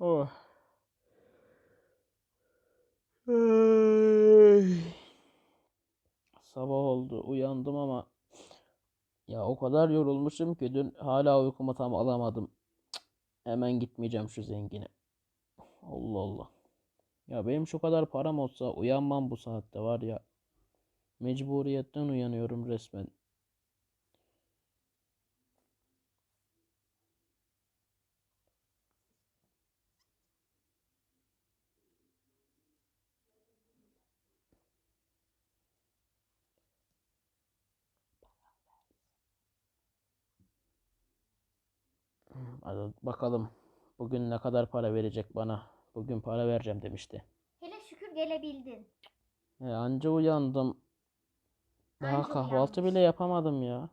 Oh. Ay. Sabah oldu. Uyandım ama ya o kadar yorulmuşum ki dün hala uykumu tam alamadım. Cık, Hemen gitmeyeceğim şu zengine. Allah Allah. Ya benim şu kadar param olsa uyanmam bu saatte var ya. Mecburiyetten uyanıyorum resmen. Hadi bakalım. Bugün ne kadar para verecek bana? Bugün para vereceğim demişti. Hele şükür gelebildin. E, anca uyandım. Daha Anca kahvaltı uyanmış. bile yapamadım ya.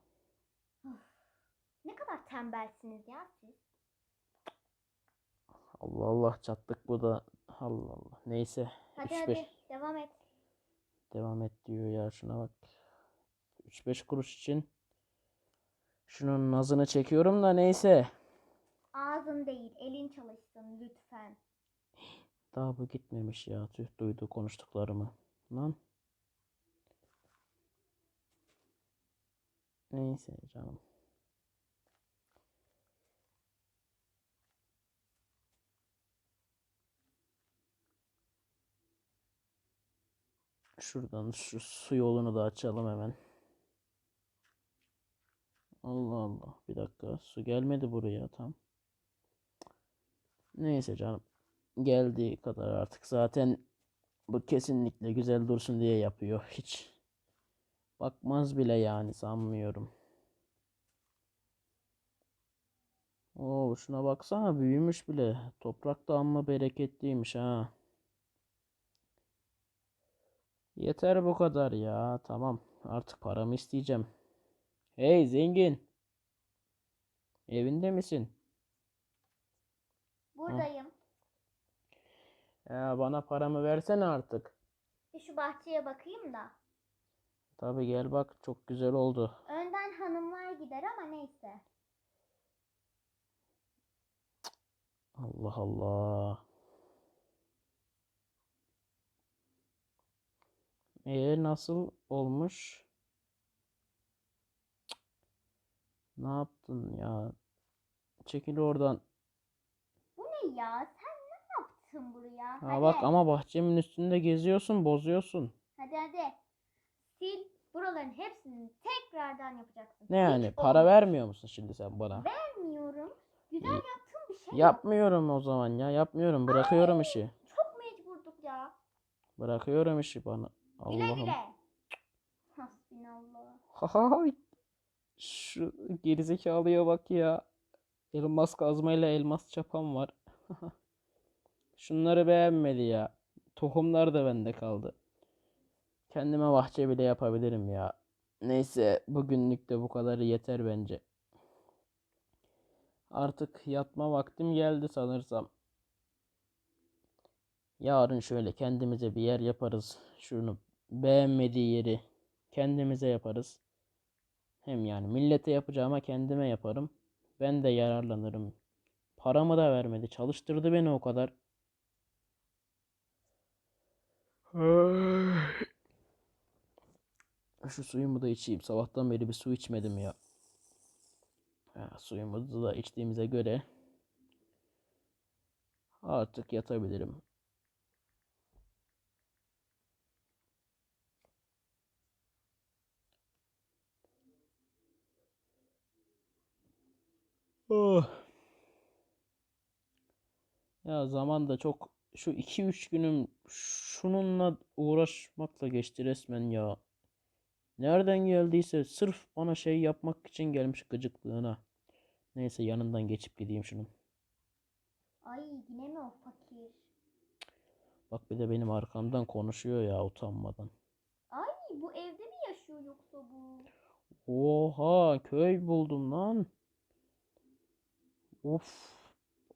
Ne kadar tembelsiniz ya siz. Allah Allah çattık bu da. Allah Allah. Neyse. Hadi 3-5 hadi devam et. devam et diyor ya şuna bak. 3-5 kuruş için şunun nazını çekiyorum da neyse. Elin çalışsın lütfen. Daha bu gitmemiş ya. Tüh duydu konuştuklarımı. Lan. Neyse canım. Şuradan şu su yolunu da açalım hemen. Allah Allah. Bir dakika. Su gelmedi buraya tam. Neyse canım. Geldiği kadar artık. Zaten bu kesinlikle güzel dursun diye yapıyor. Hiç bakmaz bile yani sanmıyorum. Oo şuna baksana büyümüş bile. Toprak da amma bereketliymiş ha. Yeter bu kadar ya. Tamam. Artık paramı isteyeceğim. Hey zengin. Evinde misin? Ya bana paramı versene artık. Bir şu bahçeye bakayım da. Tabii gel bak çok güzel oldu. Önden hanımlar gider ama neyse. Allah Allah. Ee nasıl olmuş? Ne yaptın ya? Çekil oradan. Bu ne ya? Yaptın buraya? Ha hadi. bak ama bahçemin üstünde geziyorsun, bozuyorsun. Hadi hadi. Sil buraların hepsini tekrardan yapacaksın. Ne yani? Hiç Para olmaz. vermiyor musun şimdi sen bana? Vermiyorum. Güzel İyi. yaptığın bir şey. Yapmıyorum o zaman ya. Yapmıyorum. Bırakıyorum işi. Çok mecburduk ya. Bırakıyorum işi bana. Güle Allah'ım. güle. Hasbinallah. Haha. Şu gerizekalıya bak ya. Elmas kazmayla elmas çapan var. Şunları beğenmedi ya. Tohumlar da bende kaldı. Kendime bahçe bile yapabilirim ya. Neyse bugünlük de bu kadar yeter bence. Artık yatma vaktim geldi sanırsam. Yarın şöyle kendimize bir yer yaparız. Şunu beğenmediği yeri kendimize yaparız. Hem yani millete yapacağıma kendime yaparım. Ben de yararlanırım. Paramı da vermedi. Çalıştırdı beni o kadar. Şu suyumu da içeyim. Sabahtan beri bir su içmedim ya. Ha, suyumuzu da içtiğimize göre artık yatabilirim. Oh. Ya zaman da çok şu 2-3 günüm şununla uğraşmakla geçti resmen ya. Nereden geldiyse sırf bana şey yapmak için gelmiş gıcıklığına. Neyse yanından geçip gideyim şunun. Ay yine mi o fakir? Bak bir de benim arkamdan konuşuyor ya utanmadan. Ay bu evde mi yaşıyor yoksa bu? Oha köy buldum lan. Of.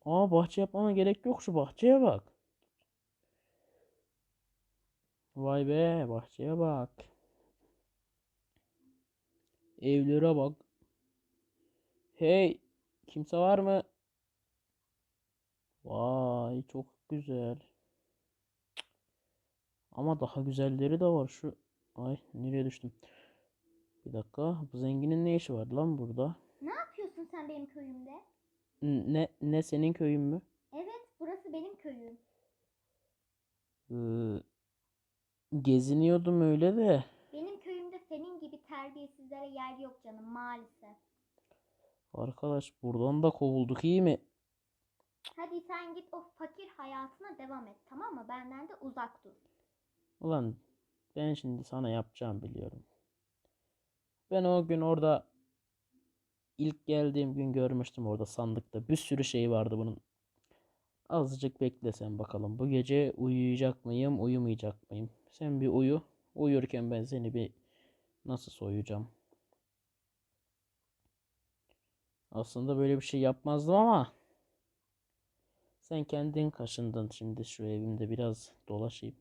Aa bahçe yapmama gerek yok şu bahçeye bak. Vay be bahçeye bak. Evlere bak. Hey kimse var mı? Vay. Ay çok güzel. Ama daha güzelleri de var şu. Ay nereye düştüm? Bir dakika. Bu zenginin ne işi var lan burada? Ne yapıyorsun sen benim köyümde? Ne ne senin köyün mü? Evet, burası benim köyüm. Ee, geziniyordum öyle de. Benim köyümde senin gibi terbiyesizlere yer yok canım maalesef. Arkadaş buradan da kovulduk iyi mi? Hadi sen git o fakir hayatına devam et tamam mı? Benden de uzak dur. Ulan ben şimdi sana yapacağım biliyorum. Ben o gün orada ilk geldiğim gün görmüştüm orada sandıkta. Bir sürü şey vardı bunun. Azıcık beklesen bakalım. Bu gece uyuyacak mıyım, uyumayacak mıyım? Sen bir uyu. Uyurken ben seni bir nasıl soyacağım? Aslında böyle bir şey yapmazdım ama sen kendin kaşındın. Şimdi şu evimde biraz dolaşayım.